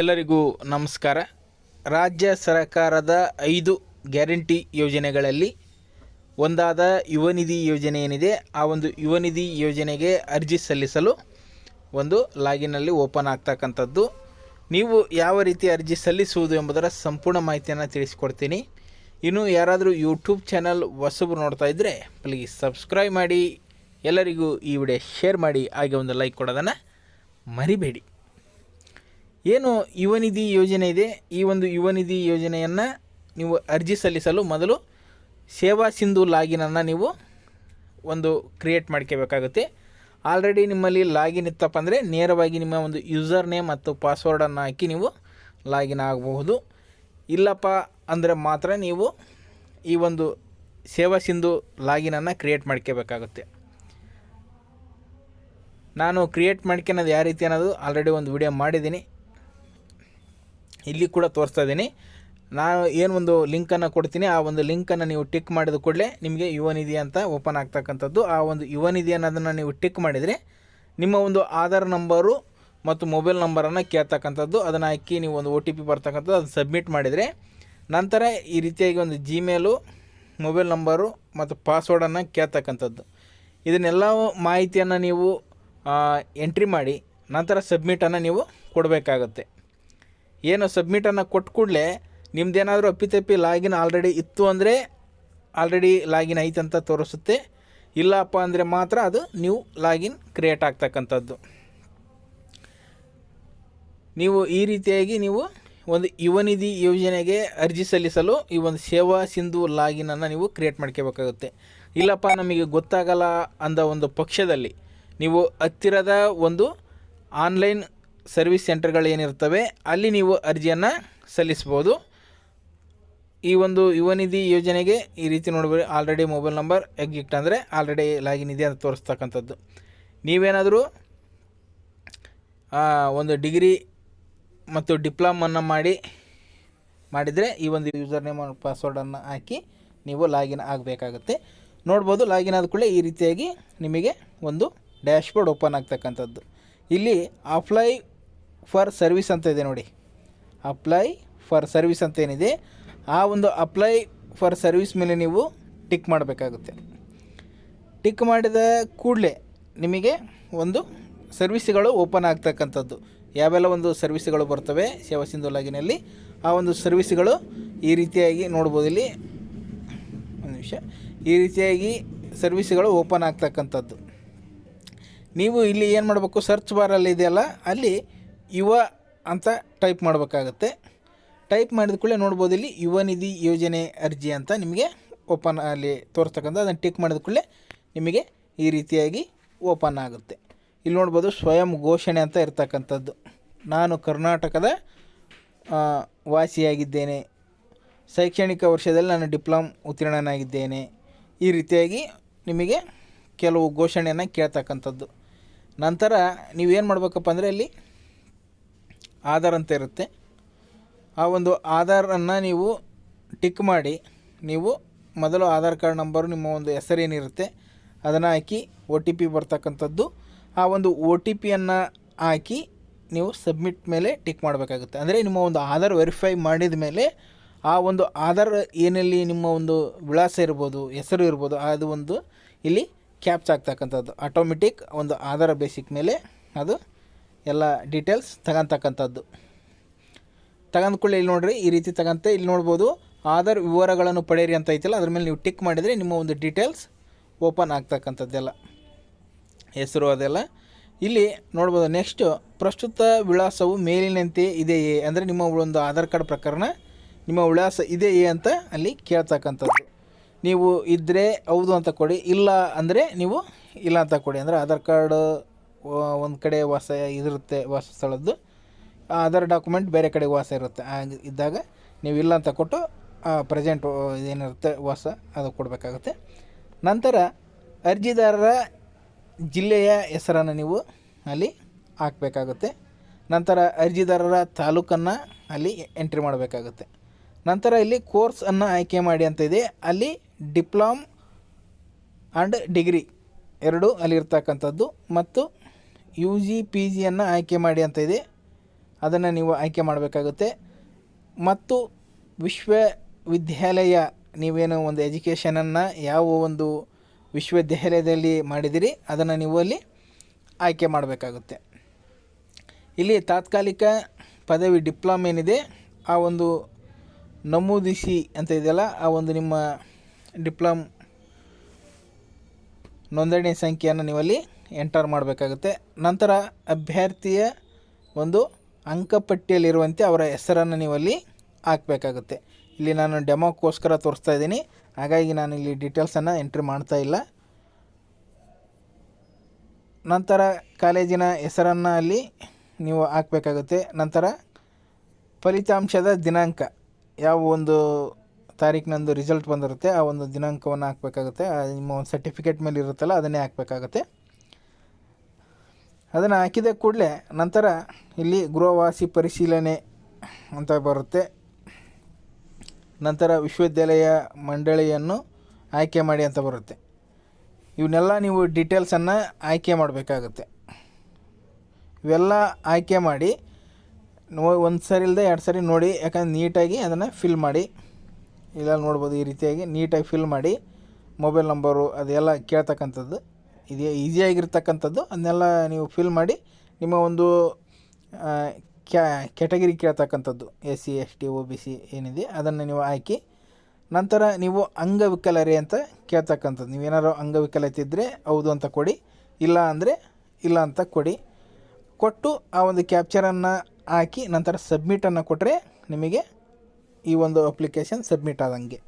ಎಲ್ಲರಿಗೂ ನಮಸ್ಕಾರ. ರಾಜ್ಯ ಸರ್ಕಾರದ ಐದು ಗ್ಯಾರಂಟಿ ಯೋಜನೆಗಳಲ್ಲಿ ಒಂದಾದ ಯುವ ನಿಧಿ ಯೋಜನೆ ಏನಿದೆ, ಆ ಒಂದು ಯುವ ನಿಧಿ ಯೋಜನೆಗೆ ಅರ್ಜಿ ಸಲ್ಲಿಸಲು ಒಂದು ಲಾಗಿನಲ್ಲಿ ಓಪನ್ ಆಗ್ತಕ್ಕಂಥದ್ದು. ನೀವು ಯಾವ ರೀತಿ ಅರ್ಜಿ ಸಲ್ಲಿಸುವುದು ಎಂಬುದರ ಸಂಪೂರ್ಣ ಮಾಹಿತಿಯನ್ನು ತಿಳಿಸ್ಕೊಡ್ತೀನಿ. ಇನ್ನು ಯಾರಾದರೂ ಯೂಟ್ಯೂಬ್ ಚಾನಲ್ ಹೊಸಬ್ರು ನೋಡ್ತಾ ಇದ್ದರೆ ಪ್ಲೀಸ್ ಸಬ್ಸ್ಕ್ರೈಬ್ ಮಾಡಿ, ಎಲ್ಲರಿಗೂ ಈ ವಿಡಿಯೋ ಶೇರ್ ಮಾಡಿ, ಹಾಗೆ ಒಂದು ಲೈಕ್ ಕೊಡೋದನ್ನು ಮರಿಬೇಡಿ. ಏನು ಯುವನಿಧಿ ಯೋಜನೆ ಇದೆ? ಈ ಒಂದು ಯುವ ನಿಧಿ ಯೋಜನೆಯನ್ನು ನೀವು ಅರ್ಜಿ ಸಲ್ಲಿಸಲು ಮೊದಲು ಸೇವಾ ಸಿಂಧು ಲಾಗಿನನ್ನು ನೀವು ಒಂದು ಕ್ರಿಯೇಟ್ ಮಾಡ್ಕೋಬೇಕಾಗುತ್ತೆ. ಆಲ್ರೆಡಿ ನಿಮ್ಮಲ್ಲಿ ಲಾಗಿನ್ ಇತ್ತಪ್ಪ ಅಂದರೆ ನೇರವಾಗಿ ನಿಮ್ಮ ಒಂದು ಯೂಸರ್ ನೇಮ್ ಮತ್ತು ಪಾಸ್ವರ್ಡನ್ನು ಹಾಕಿ ನೀವು ಲಾಗಿನ್ ಆಗಬಹುದು. ಇಲ್ಲಪ್ಪ ಅಂದರೆ ಮಾತ್ರ ನೀವು ಈ ಒಂದು ಸೇವಾ ಸಿಂಧು ಲಾಗಿನನ್ನು ಕ್ರಿಯೇಟ್ ಮಾಡ್ಕೋಬೇಕಾಗುತ್ತೆ. ನಾನು ಕ್ರಿಯೇಟ್ ಮಾಡ್ಕೊಳೋದು ಯಾವ ರೀತಿ ಅನ್ನೋದು ಆಲ್ರೆಡಿ ಒಂದು ವಿಡಿಯೋ ಮಾಡಿದ್ದೀನಿ. ಇಲ್ಲಿ ಕೂಡ ತೋರಿಸ್ತಾ ಇದ್ದೀನಿ. ನಾನು ಏನು ಒಂದು ಲಿಂಕನ್ನು ಕೊಡ್ತೀನಿ, ಆ ಒಂದು ಲಿಂಕನ್ನು ನೀವು ಟಿಕ್ ಮಾಡಿದ ಕೂಡಲೇ ನಿಮಗೆ ಯುವ ನಿಧಿ ಅಂತ ಓಪನ್ ಆಗ್ತಕ್ಕಂಥದ್ದು. ಆ ಒಂದು ಯುವ ನಿಧಿ ಅನ್ನೋದನ್ನು ನೀವು ಟಿಕ್ ಮಾಡಿದರೆ ನಿಮ್ಮ ಒಂದು ಆಧಾರ್ ನಂಬರು ಮತ್ತು ಮೊಬೈಲ್ ನಂಬರನ್ನು ಕೇಳ್ತಕ್ಕಂಥದ್ದು. ಅದನ್ನು ಹಾಕಿ ನೀವು ಒಂದು ಒ ಟಿ ಪಿ ಬರ್ತಕ್ಕಂಥದ್ದು, ಅದನ್ನು ಸಬ್ಮಿಟ್ ಮಾಡಿದರೆ ನಂತರ ಈ ರೀತಿಯಾಗಿ ಒಂದು ಜಿಮೇಲು ಮೊಬೈಲ್ ನಂಬರು ಮತ್ತು ಪಾಸ್ವರ್ಡನ್ನು ಕೇಳ್ತಕ್ಕಂಥದ್ದು. ಇದನ್ನೆಲ್ಲ ಮಾಹಿತಿಯನ್ನು ನೀವು ಎಂಟ್ರಿ ಮಾಡಿ ನಂತರ ಸಬ್ಮಿಟನ್ನು ನೀವು ಕೊಡಬೇಕಾಗತ್ತೆ. ಏನು ಸಬ್ಮಿಟನ್ನು ಕೊಟ್ಟ ಕೂಡಲೇ ನಿಮ್ಮದೇನಾದರೂ ಅಪ್ಪಿತಪ್ಪಿ ಲಾಗಿನ್ ಆಲ್ರೆಡಿ ಇತ್ತು ಅಂದರೆ ಆಲ್ರೆಡಿ ಲಾಗಿನ್ ಐತೆ ಅಂತ ತೋರಿಸುತ್ತೆ. ಇಲ್ಲಪ್ಪ ಅಂದರೆ ಮಾತ್ರ ಅದು ನೀವು ಲಾಗಿನ್ ಕ್ರಿಯೇಟ್ ಆಗ್ತಕ್ಕಂಥದ್ದು. ನೀವು ಈ ರೀತಿಯಾಗಿ ನೀವು ಒಂದು ಯುವನಿಧಿ ಯೋಜನೆಗೆ ಅರ್ಜಿ ಸಲ್ಲಿಸಲು ಈ ಒಂದು ಸೇವಾ ಸಿಂಧು ಲಾಗಿನನ್ನು ನೀವು ಕ್ರಿಯೇಟ್ ಮಾಡ್ಕೋಬೇಕಾಗುತ್ತೆ. ಇಲ್ಲಪ್ಪ ನಮಗೆ ಗೊತ್ತಾಗಲ್ಲ ಅಂದ ಒಂದು ಪಕ್ಷದಲ್ಲಿ ನೀವು ಹತ್ತಿರದ ಒಂದು ಆನ್ಲೈನ್ ಸರ್ವಿಸ್ ಸೆಂಟರ್ಗಳು ಏನಿರ್ತವೆ, ಅಲ್ಲಿ ನೀವು ಅರ್ಜಿಯನ್ನು ಸಲ್ಲಿಸ್ಬೋದು. ಈ ಒಂದು ಯುವ ನಿಧಿ ಯೋಜನೆಗೆ ಈ ರೀತಿ ನೋಡ್ಬೋದು ಆಲ್ರೆಡಿ ಮೊಬೈಲ್ ನಂಬರ್ ಎಗ್ಜಿಕ್ಟ್ ಅಂದರೆ ಆಲ್ರೆಡಿ ಲಾಗಿನ್ ಇದೆ ಅಂತ ತೋರಿಸ್ತಕ್ಕಂಥದ್ದು. ನೀವೇನಾದರೂ ಒಂದು ಡಿಗ್ರಿ ಮತ್ತು ಡಿಪ್ಲೊಮನ್ನು ಮಾಡಿ, ಮಾಡಿದರೆ ಈ ಒಂದು ಯೂಸರ್ ನೇಮ್ ಪಾಸ್ವರ್ಡನ್ನು ಹಾಕಿ ನೀವು ಲಾಗಿನ್ ಆಗಬೇಕಾಗುತ್ತೆ. ನೋಡ್ಬೋದು ಲಾಗಿನ್ ಆದ ಕೂಡಲೇ ಈ ರೀತಿಯಾಗಿ ನಿಮಗೆ ಒಂದು ಡ್ಯಾಶ್ಬೋರ್ಡ್ ಓಪನ್ ಆಗ್ತಕ್ಕಂಥದ್ದು. ಇಲ್ಲಿ ಅಪ್ಲೈ ಫಾರ್ ಸರ್ವಿಸ್ ಅಂತ ಇದೆ ನೋಡಿ. ಅಪ್ಲೈ ಫಾರ್ ಸರ್ವಿಸ್ ಅಂತ ಏನಿದೆ, ಆ ಒಂದು ಅಪ್ಲೈ ಫಾರ್ ಸರ್ವಿಸ್ ಮೇಲೆ ನೀವು ಟಿಕ್ ಮಾಡಬೇಕಾಗುತ್ತೆ. ಟಿಕ್ ಮಾಡಿದ ಕೂಡಲೇ ನಿಮಗೆ ಒಂದು ಸರ್ವಿಸ್ಗಳು ಓಪನ್ ಆಗ್ತಕ್ಕಂಥದ್ದು. ಯಾವೆಲ್ಲ ಒಂದು ಸರ್ವಿಸ್ಗಳು ಬರ್ತವೆ ಸೇವಾ ಸಿಂಧು ಲಾಗಿನಲ್ಲಿ ಆ ಒಂದು ಸರ್ವಿಸ್ಗಳು ಈ ರೀತಿಯಾಗಿ ನೋಡ್ಬೋದು ಇಲ್ಲಿ. ಒಂದು ನಿಮಿಷ. ಈ ರೀತಿಯಾಗಿ ಸರ್ವಿಸ್ಗಳು ಓಪನ್ ಆಗ್ತಕ್ಕಂಥದ್ದು. ನೀವು ಇಲ್ಲಿ ಏನು ಮಾಡಬೇಕು? ಸರ್ಚ್ ಬಾರಲ್ಲಿ ಇದೆಯಲ್ಲ, ಅಲ್ಲಿ ಯುವ ಅಂತ ಟೈಪ್ ಮಾಡಬೇಕಾಗತ್ತೆ. ಟೈಪ್ ಮಾಡಿದ ಕೂಡಲೇ ನೋಡ್ಬೋದು ಇಲ್ಲಿ ಯುವ ನಿಧಿ ಯೋಜನೆ ಅರ್ಜಿ ಅಂತ ನಿಮಗೆ ಓಪನ್ ಅಲ್ಲಿ ತೋರಿಸ್ತಕ್ಕಂಥ ಅದನ್ನು ಟಿಕ್ ಮಾಡಿದ ಕೂಡಲೇ ನಿಮಗೆ ಈ ರೀತಿಯಾಗಿ ಓಪನ್ ಆಗುತ್ತೆ. ಇಲ್ಲಿ ನೋಡ್ಬೋದು ಸ್ವಯಂ ಘೋಷಣೆ ಅಂತ ಇರ್ತಕ್ಕಂಥದ್ದು. ನಾನು ಕರ್ನಾಟಕದ ವಾಸಿಯಾಗಿದ್ದೇನೆ. ಶೈಕ್ಷಣಿಕ ವರ್ಷದಲ್ಲಿ ನಾನು ಡಿಪ್ಲೊಮ್ ಉತ್ತೀರ್ಣನಾಗಿದ್ದೇನೆ. ಈ ರೀತಿಯಾಗಿ ನಿಮಗೆ ಕೆಲವು ಘೋಷಣೆಯನ್ನು ಕೇಳ್ತಕ್ಕಂಥದ್ದು. ನಂತರ ನೀವೇನು ಮಾಡಬೇಕಪ್ಪ ಅಂದರೆ ಅಲ್ಲಿ ಆಧಾರ್ ಅಂತ ಇರುತ್ತೆ. ಆ ಒಂದು ಆಧಾರನ್ನು ನೀವು ಟಿಕ್ ಮಾಡಿ, ನೀವು ಮೊದಲು ಆಧಾರ್ ಕಾರ್ಡ್ ನಂಬರು, ನಿಮ್ಮ ಒಂದು ಹೆಸರೇನಿರುತ್ತೆ ಅದನ್ನು ಹಾಕಿ ಒ ಟಿ ಪಿ ಬರ್ತಕ್ಕಂಥದ್ದು. ಆ ಒಂದು ಒ ಟಿ ಪಿಯನ್ನು ಹಾಕಿ ನೀವು ಸಬ್ಮಿಟ್ ಮೇಲೆ ಟಿಕ್ ಮಾಡಬೇಕಾಗುತ್ತೆ. ಅಂದರೆ ನಿಮ್ಮ ಒಂದು ಆಧಾರ್ ವೆರಿಫೈ ಮಾಡಿದ ಮೇಲೆ ಆ ಒಂದು ಆಧಾರ್ ಏನಲ್ಲಿ ನಿಮ್ಮ ಒಂದು ವಿಳಾಸ ಇರ್ಬೋದು, ಹೆಸರು ಇರ್ಬೋದು, ಅದು ಒಂದು ಇಲ್ಲಿ ಕ್ಯಾಪ್ಚ್ ಆಗ್ತಕ್ಕಂಥದ್ದು. ಆಟೋಮೆಟಿಕ್ ಒಂದು ಆಧಾರ ಬೇಸಿಕ್ ಮೇಲೆ ಅದು ಎಲ್ಲ ಡೀಟೇಲ್ಸ್ ತಗೊಂತಕ್ಕಂಥದ್ದು. ತಗೊಂಡ್ಕೊಳ್ಳಿ ಇಲ್ಲಿ ನೋಡಿರಿ, ಈ ರೀತಿ ತಗಂತೆ. ಇಲ್ಲಿ ನೋಡ್ಬೋದು, ಆಧಾರ್ ವಿವರಗಳನ್ನು ಪಡೆಯಿರಿ ಅಂತ ಐತಲ್ಲ, ಅದ್ರ ಮೇಲೆ ನೀವು ಟಿಕ್ ಮಾಡಿದರೆ ನಿಮ್ಮ ಒಂದು ಡೀಟೇಲ್ಸ್ ಓಪನ್ ಆಗ್ತಕ್ಕಂಥದ್ದೆಲ್ಲ. ಹೆಸರು ಅದೆಲ್ಲ. ಇಲ್ಲಿ ನೋಡ್ಬೋದು ನೆಕ್ಸ್ಟು ಪ್ರಸ್ತುತ ವಿಳಾಸವು ಮೇಲಿನಂತೆ ಇದೆಯೇ? ಅಂದರೆ ನಿಮ್ಮ ಒಂದು ಆಧಾರ್ ಕಾರ್ಡ್ ಪ್ರಕರಣ, ನಿಮ್ಮ ವಿಳಾಸ ಇದೆಯೇ ಅಂತ ಅಲ್ಲಿ ಕೇಳ್ತಕ್ಕಂಥದ್ದು. ನೀವು ಇದ್ದರೆ ಹೌದು ಅಂತ ಕೊಡಿ, ಇಲ್ಲ ಅಂದರೆ ನೀವು ಇಲ್ಲ ಅಂತ ಕೊಡಿ. ಅಂದರೆ ಆಧಾರ್ ಕಾರ್ಡ್ ಒಂದು ಕಡೆ ವಾಸ ಇದಿರುತ್ತೆ ವಾಸ ಸ್ಥಳದ್ದು ಆಧಾರ್ ಡಾಕ್ಯುಮೆಂಟ್ ಬೇರೆ ಕಡೆ ವಾಸ ಇರುತ್ತೆ. ಹಾಗೆ ಇದ್ದಾಗ ನೀವು ಇಲ್ಲ ಅಂತ ಕೊಟ್ಟು ಪ್ರೆಸೆಂಟ್ ಏನಿರುತ್ತೆ ವಾಸ, ಅದು ಕೊಡಬೇಕಾಗುತ್ತೆ. ನಂತರ ಅರ್ಜಿದಾರರ ಜಿಲ್ಲೆಯ ಹೆಸರನ್ನು ನೀವು ಅಲ್ಲಿ ಹಾಕಬೇಕಾಗುತ್ತೆ. ನಂತರ ಅರ್ಜಿದಾರರ ತಾಲೂಕನ್ನು ಅಲ್ಲಿ ಎಂಟ್ರಿ ಮಾಡಬೇಕಾಗುತ್ತೆ. ನಂತರ ಇಲ್ಲಿ ಕೋರ್ಸನ್ನು ಆಯ್ಕೆ ಮಾಡಿ ಅಂತ ಇದೆ. ಅಲ್ಲಿ ಡಿಪ್ಲೊಮ್ ಆ್ಯಂಡ್ ಡಿಗ್ರಿ ಎರಡು ಅಲ್ಲಿರ್ತಕ್ಕಂಥದ್ದು ಮತ್ತು ಯು ಜಿ ಪಿ ಜಿಯನ್ನು ಆಯ್ಕೆ ಮಾಡಿ ಅಂತ ಇದೆ. ಅದನ್ನು ನೀವು ಆಯ್ಕೆ ಮಾಡಬೇಕಾಗುತ್ತೆ. ಮತ್ತು ವಿಶ್ವವಿದ್ಯಾಲಯ, ನೀವೇನು ಒಂದು ಎಜುಕೇಷನನ್ನು ಯಾವ ಒಂದು ವಿಶ್ವವಿದ್ಯಾಲಯದಲ್ಲಿ ಮಾಡಿದಿರಿ, ಅದನ್ನು ನೀವು ಅಲ್ಲಿ ಆಯ್ಕೆ ಮಾಡಬೇಕಾಗುತ್ತೆ. ಇಲ್ಲಿ ತಾತ್ಕಾಲಿಕ ಪದವಿ ಡಿಪ್ಲೊಮ್ ಏನಿದೆ, ಆ ಒಂದು ನಮೂದಿಸಿ ಅಂತ ಇದೆಯಲ್ಲ, ಆ ಒಂದು ನಿಮ್ಮ ಡಿಪ್ಲೊಮ್ ನೋಂದಣಿ ಸಂಖ್ಯೆಯನ್ನು ನೀವಲ್ಲಿ ಎಂಟರ್ ಮಾಡಬೇಕಾಗುತ್ತೆ. ನಂತರ ಅಭ್ಯರ್ಥಿಯ ಒಂದು ಅಂಕಪಟ್ಟಿಯಲ್ಲಿರುವಂತೆ ಅವರ ಹೆಸರನ್ನು ಅಲ್ಲಿ ಹಾಕಬೇಕಾಗುತ್ತೆ. ಇಲ್ಲಿ ನಾನು ಡೆಮೋಕ್ಕೋಸ್ಕರ ತೋರಿಸ್ತಾ ಇದ್ದೀನಿ. ಹಾಗಾಗಿ ನಾನು ಇಲ್ಲಿ ಡೀಟೇಲ್ಸನ್ನು ಎಂಟ್ರಿ ಮಾಡ್ತಾ ಇಲ್ಲ. ನಂತರ ಕಾಲೇಜಿನ ಹೆಸರನ್ನು ಅಲ್ಲಿ ನೀವು ಹಾಕಬೇಕಾಗುತ್ತೆ. ನಂತರ ಫಲಿತಾಂಶದ ದಿನಾಂಕ. ಯಾವ ಒಂದು ತಾರೀಕಿನಂದು ರಿಸಲ್ಟ್ ಬಂದಿರುತ್ತೆ, ಆ ಒಂದು ದಿನಾಂಕವನ್ನು ಹಾಕಬೇಕಾಗುತ್ತೆ. ನಿಮ್ಮ ಒಂದು ಸರ್ಟಿಫಿಕೇಟ್ ಮೇಲೆ ಇರುತ್ತಲ್ಲ ಅದನ್ನೇ ಹಾಕಬೇಕಾಗುತ್ತೆ. ಅದನ್ನು ಹಾಕಿದ ಕೂಡಲೇ ನಂತರ ಇಲ್ಲಿ ಗೃಹವಾಸಿ ಪರಿಶೀಲನೆ ಅಂತ ಬರುತ್ತೆ. ನಂತರ ವಿಶ್ವವಿದ್ಯಾಲಯ ಮಂಡಳಿಯನ್ನು ಆಯ್ಕೆ ಮಾಡಿ ಅಂತ ಬರುತ್ತೆ. ಇವನ್ನೆಲ್ಲ ನೀವು ಡೀಟೇಲ್ಸನ್ನು ಆಯ್ಕೆ ಮಾಡಬೇಕಾಗುತ್ತೆ. ಇವೆಲ್ಲ ಆಯ್ಕೆ ಮಾಡಿ ಒಂದು ಸರಿ ಇಲ್ಲದೆ ಎರಡು ಸರಿ ನೋಡಿ, ಯಾಕಂದ್ರೆ ನೀಟಾಗಿ ಅದನ್ನು ಫಿಲ್ ಮಾಡಿ. ಇಲ್ಲ ನೋಡ್ಬೋದು ಈ ರೀತಿಯಾಗಿ ನೀಟಾಗಿ ಫಿಲ್ ಮಾಡಿ. ಮೊಬೈಲ್ ನಂಬರು ಅದೆಲ್ಲ ಕೇಳ್ತಕ್ಕಂಥದ್ದು. ಇದು ಈಸಿಯಾಗಿರ್ತಕ್ಕಂಥದ್ದು, ಅದನ್ನೆಲ್ಲ ನೀವು ಫಿಲ್ ಮಾಡಿ ನಿಮ್ಮ ಒಂದು ಕ್ಯಾ category ಕೇಳ್ತಕ್ಕಂಥದ್ದು S C S T O B C ಏನಿದೆ, ಅದನ್ನು ನೀವು ಹಾಕಿ ನಂತರ ನೀವು ಅಂಗವಿಕಲರೇ ಅಂತ ಕೇಳ್ತಕ್ಕಂಥದ್ದು. ನೀವೇನಾದ್ರು ಅಂಗವಿಕಲತೆ ಇದ್ದರೆ ಹೌದು ಅಂತ ಕೊಡಿ, ಇಲ್ಲ ಅಂದರೆ ಇಲ್ಲ ಅಂತ ಕೊಡಿ. ಕೊಟ್ಟು ಆ ಒಂದು ಕ್ಯಾಪ್ಚರನ್ನು ಹಾಕಿ ನಂತರ ಸಬ್ಮಿಟನ್ನು ಕೊಟ್ಟರೆ ನಿಮಗೆ ಈ ಒಂದು ಅಪ್ಲಿಕೇಶನ್ ಸಬ್ಮಿಟ್ ಆದಂಗೆ.